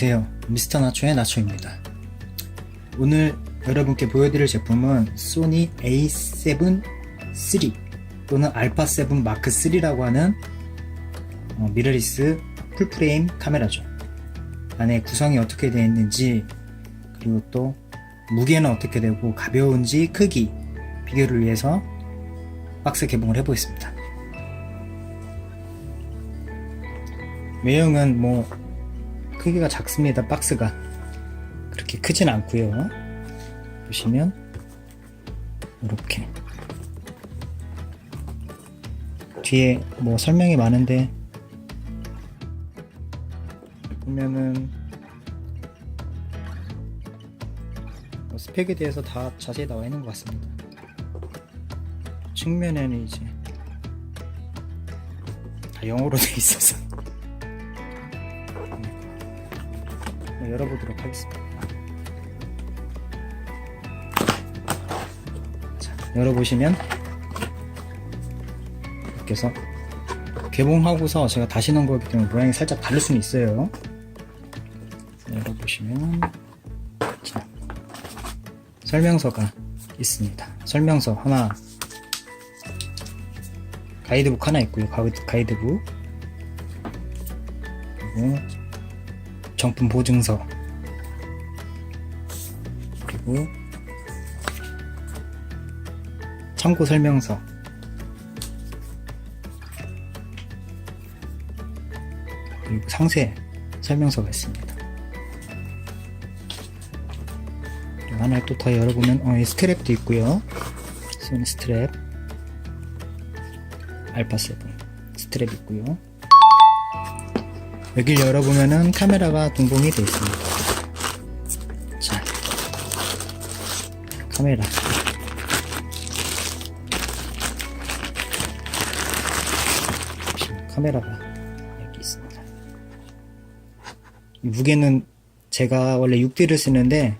안녕하세요. 미스터 나초의 나초입니다. 오늘 여러분께 보여드릴 제품은 소니 A7 III 또는 알파 7 마크 3라고 하는 어, 미러리스 풀프레임 카메라죠. 안에 구성이 어떻게 되어 있는지 그리고 또 무게는 어떻게 되고 가벼운지 크기 비교를 위해서 박스 개봉을 해보겠습니다. 외형은 뭐 크기가 작습니다. 박스가 그렇게 크진 않고요. 보시면 이렇게 뒤에 뭐 설명이 많은데 보면은 뭐 스펙에 대해서 다 자세히 나와 있는 것 같습니다. 측면에는 이제 다 영어로 돼 있어서 열어보도록 하겠습니다. 자, 열어보시면 이렇게 해서 개봉하고서 제가 다시 넣은 거기 때문에 모양이 살짝 다를 수는 있어요. 자, 열어보시면 자, 설명서가 있습니다. 설명서 하나 가이드북 하나 있고요. 가이드, 가이드북 그리고 정품 보증서 그리고 참고 설명서 그리고 상세 설명서가 있습니다. 하나를 또더 열어보면 어, 이 스트랩도 있고요. 소니 스트랩 알파7 스트랩 있고요. 여기를 열어보면은 카메라가 동봉이 되어 있습니다. 자, 카메라. 카메라가 여기 있습니다. 이 무게는 제가 원래 6D를 쓰는데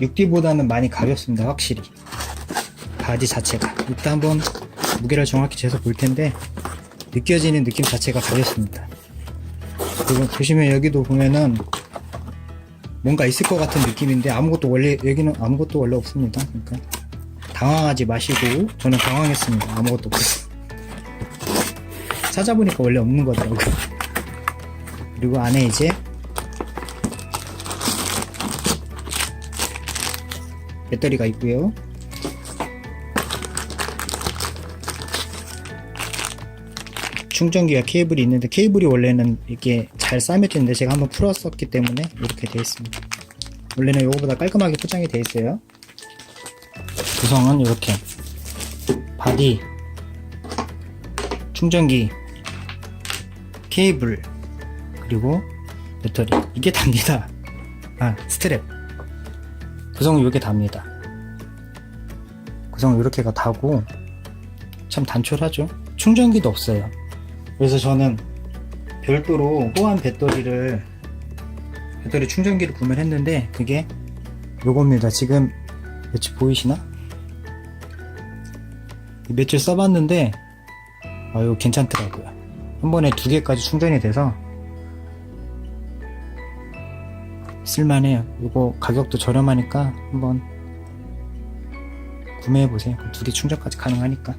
6D보다는 많이 가볍습니다. 확실히. 바디 자체가. 이따 한번 무게를 정확히 재서 볼 텐데 느껴지는 느낌 자체가 가볍습니다. 그리고 보시면 여기도 보면은 뭔가 있을 것 같은 느낌인데 아무것도 원래 여기는 아무것도 원래 없습니다. 그러니까 당황하지 마시고 저는 당황했습니다. 아무것도 없어요. 찾아보니까 원래 없는 거더라고요. 그리고 안에 이제 배터리가 있고요. 충전기와 케이블이 있는데 케이블이 원래는 이게 잘 싸매져 있는데 제가 한번 풀었었기 때문에 이렇게 되어 있습니다. 원래는 이거보다 깔끔하게 포장이 되어 있어요. 구성은 이렇게 바디, 충전기, 케이블, 그리고 배터리 이게 답니다. 아 스트랩 구성은 이게 답니다. 구성은 이렇게가 다고 참 단촐하죠. 충전기도 없어요. 그래서 저는 별도로 호환 배터리를 배터리 충전기를 구매를 했는데 그게 요겁니다. 지금 며칠 보이시나? 며칠 써봤는데 아 이거 괜찮더라고요. 한 번에 두 개까지 충전이 돼서 쓸만해요. 이거 가격도 저렴하니까 한번 구매해보세요. 두 개 충전까지 가능하니까.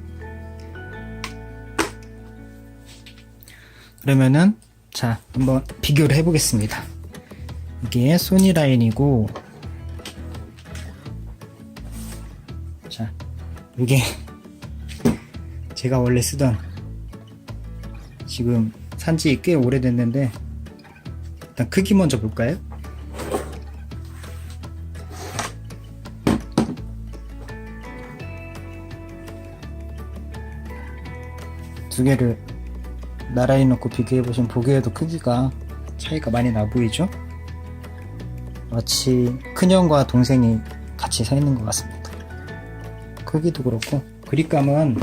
그러면은 자 한번 비교를 해보겠습니다. 이게 소니 라인이고 자 이게 제가 원래 쓰던 지금 산지 꽤 오래됐는데 일단 크기 먼저 볼까요? 두 개를 나란히 놓고 비교해 보시면 보기에도 크기가 차이가 많이 나 보이죠? 마치 큰형과 동생이 같이 서 있는 것 같습니다. 크기도 그렇고 그립감은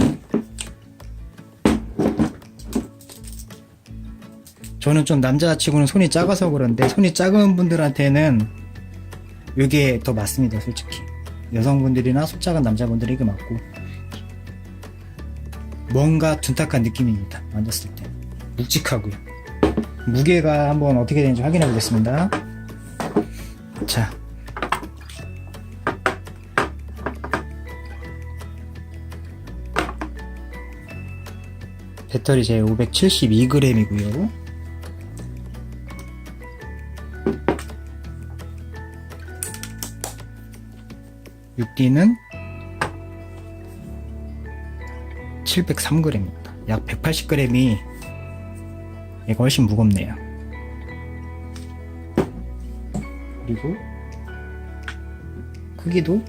저는 좀 남자 치고는 손이 작아서 그런데 손이 작은 분들한테는 이게 더 맞습니다 솔직히 여성분들이나 손 작은 남자분들이 이게 맞고 뭔가 둔탁한 느낌입니다 만졌을 때 묵직하고요 무게가 한번 어떻게 되는지 확인해 보겠습니다. 자. 배터리 제 572g이고요. 육기는 703g입니다. 약 180g이 얘가 훨씬 무겁네요. 그리고 크기도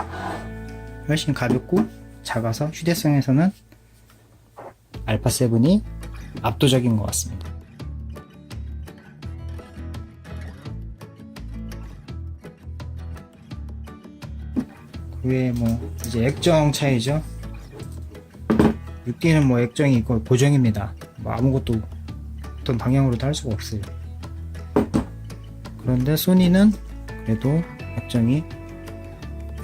훨씬 가볍고 작아서 휴대성에서는 알파 7이 압도적인 것 같습니다. 그 외에 뭐 이제 액정 차이죠. 6D는 뭐 액정이 있고 고정입니다. 뭐 아무것도 어떤 방향으로도 할 수가 없어요. 그런데 소니는 그래도 액정이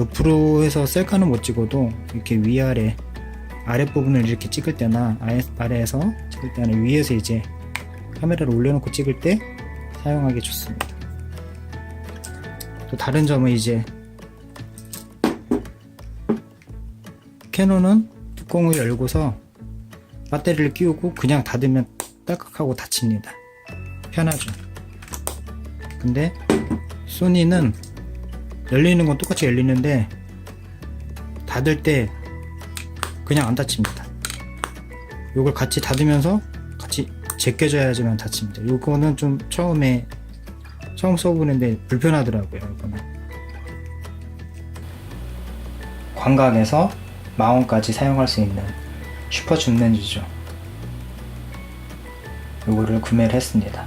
옆으로 해서 셀카는 못 찍어도 이렇게 위아래 아랫부분을 이렇게 찍을 때나 아래, 아래에서 찍을 때는 위에서 이제 카메라를 올려놓고 찍을 때 사용하기 좋습니다. 또 다른 점은 이제 캐논은 뚜껑을 열고서 배터리를 끼우고 그냥 닫으면 딸깍하고 닫힙니다. 편하죠. 근데 소니는 열리는 건 똑같이 열리는데 닫을 때 그냥 안 닫힙니다. 이걸 같이 닫으면서 같이 제껴줘야지만 닫힙니다. 이거는 좀 처음에 처음 써보는데 불편하더라고요. 이거는 광각에서 마운까지 사용할 수 있는 슈퍼 줌 렌즈죠. 이거를 구매를 했습니다.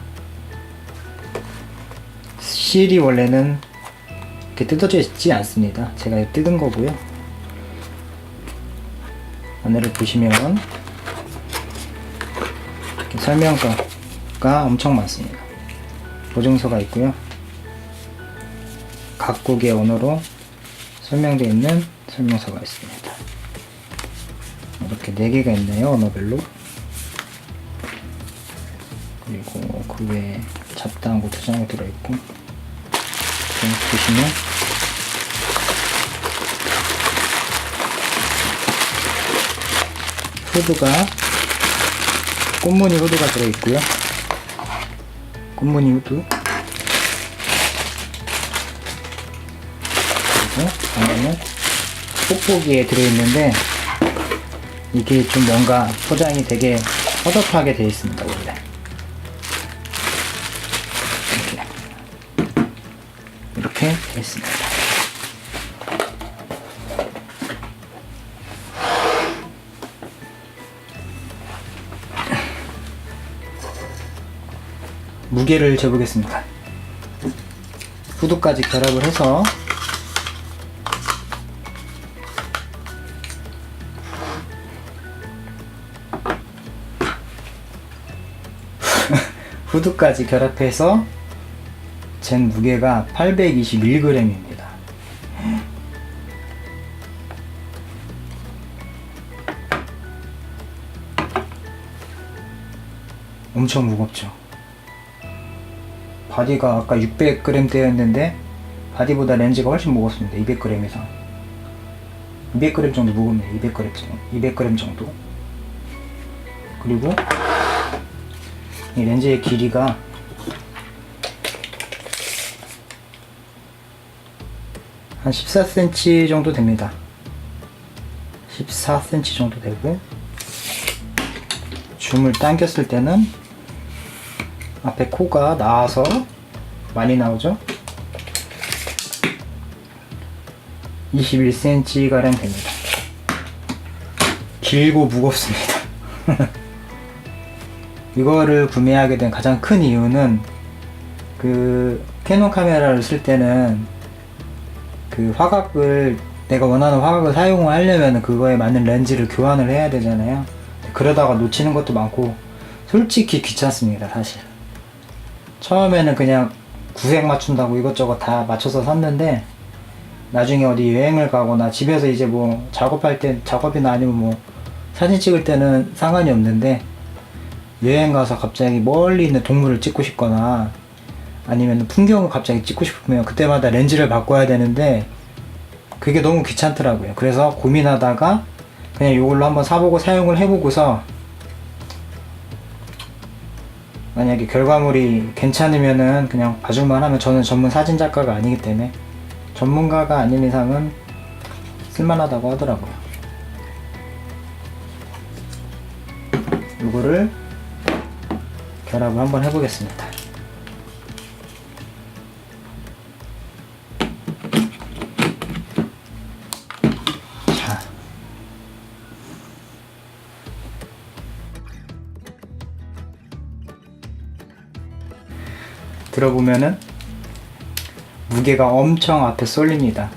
실이 원래는 이렇게 뜯어져 있지 않습니다. 제가 뜯은 거고요. 안에를 보시면 설명서가 엄청 많습니다. 보증서가 있고요. 각국의 언어로 설명되어 있는 설명서가 있습니다. 이렇게 4개가 있네요, 언어별로. 그리고 그 외에 잡다한 거두 장이 들어있고, 보시면 후드가 꽃무늬 후드가 들어있고요. 꽃무늬 후드 그리고 안에는 뽁뽁이에 들어있는데 이게 좀 뭔가 포장이 되게 허접하게 되어 있습니다 원래 있습니다. 무게를 재보겠습니다. 후드까지 결합을 해서 후드까지 결합해서 젠 무게가 821g입니다. 엄청 무겁죠. 바디가 아까 600g 되었는데 바디보다 렌즈가 훨씬 무겁습니다. 200g 이상. 200g 정도 무겁네요. 200g, 정도. 200g 정도. 그리고 이 렌즈의 길이가 한 14cm 정도 됩니다. 14cm 정도 되고 줌을 당겼을 때는 앞에 코가 나와서 많이 나오죠? 21cm 가량 됩니다. 길고 무겁습니다. 이거를 구매하게 된 가장 큰 이유는 그 캐논 카메라를 쓸 때는 그 화각을 내가 원하는 화각을 사용을 하려면 그거에 맞는 렌즈를 교환을 해야 되잖아요. 그러다가 놓치는 것도 많고 솔직히 귀찮습니다, 사실. 처음에는 그냥 구색 맞춘다고 이것저것 다 맞춰서 샀는데 나중에 어디 여행을 가거나 집에서 이제 뭐 작업할 때 작업이나 아니면 뭐 사진 찍을 때는 상관이 없는데 여행 가서 갑자기 멀리 있는 동물을 찍고 싶거나 아니면 풍경을 갑자기 찍고 싶으면 그때마다 렌즈를 바꿔야 되는데 그게 너무 귀찮더라고요. 그래서 고민하다가 그냥 이걸로 한번 사보고 사용을 해보고서 만약에 결과물이 괜찮으면은 그냥 봐줄만 하면 저는 전문 사진 작가가 아니기 때문에 전문가가 아닌 이상은 쓸만하다고 하더라고요. 이거를 결합을 한번 해보겠습니다. 들어보면은 무게가 엄청 앞에 쏠립니다.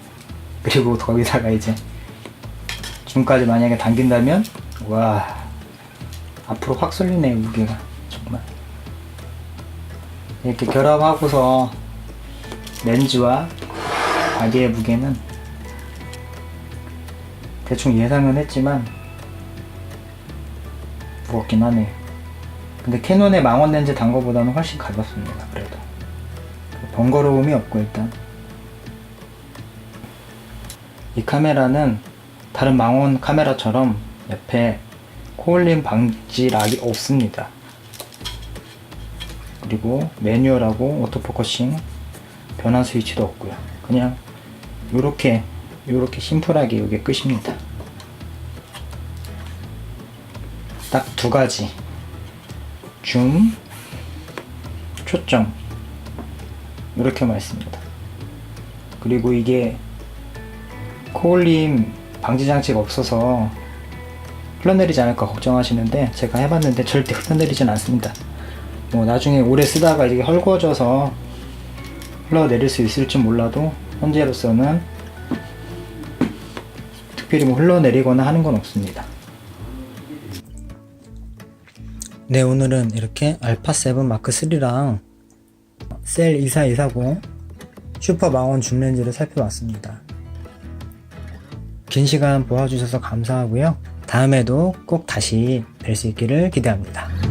그리고 거기다가 이제 중까지 만약에 당긴다면 와 앞으로 확 쏠리네 무게가. 정말. 이렇게 결합하고서 렌즈와 가게의 무게는 대충 예상은 했지만 무겁긴 하네요. 근데 캐논의 망원 렌즈 단 거보다는 훨씬 가볍습니다 그래도 번거로움이 없고 일단 이 카메라는 다른 망원 카메라처럼 옆에 코올림 방지 락이 없습니다. 그리고 매뉴얼하고 오토포커싱 변환 스위치도 없고요. 그냥 요렇게 요렇게 심플하게 이게 끝입니다. 딱 두 가지 줌 초점 이렇게만 있습니다. 그리고 이게 코올림 방지 장치가 없어서 흘러내리지 않을까 걱정하시는데 제가 해봤는데 절대 흘러내리진 않습니다. 뭐 나중에 오래 쓰다가 이게 헐거워져서 흘러내릴 수 있을지 몰라도 현재로서는 특별히 뭐 흘러내리거나 하는 건 없습니다. 네 오늘은 이렇게 알파 7 마크 3랑 셀 24240 슈퍼 망원 줌 렌즈를 살펴봤습니다. 긴 시간 보아주셔서 감사하고요. 다음에도 꼭 다시 뵐 수 있기를 기대합니다.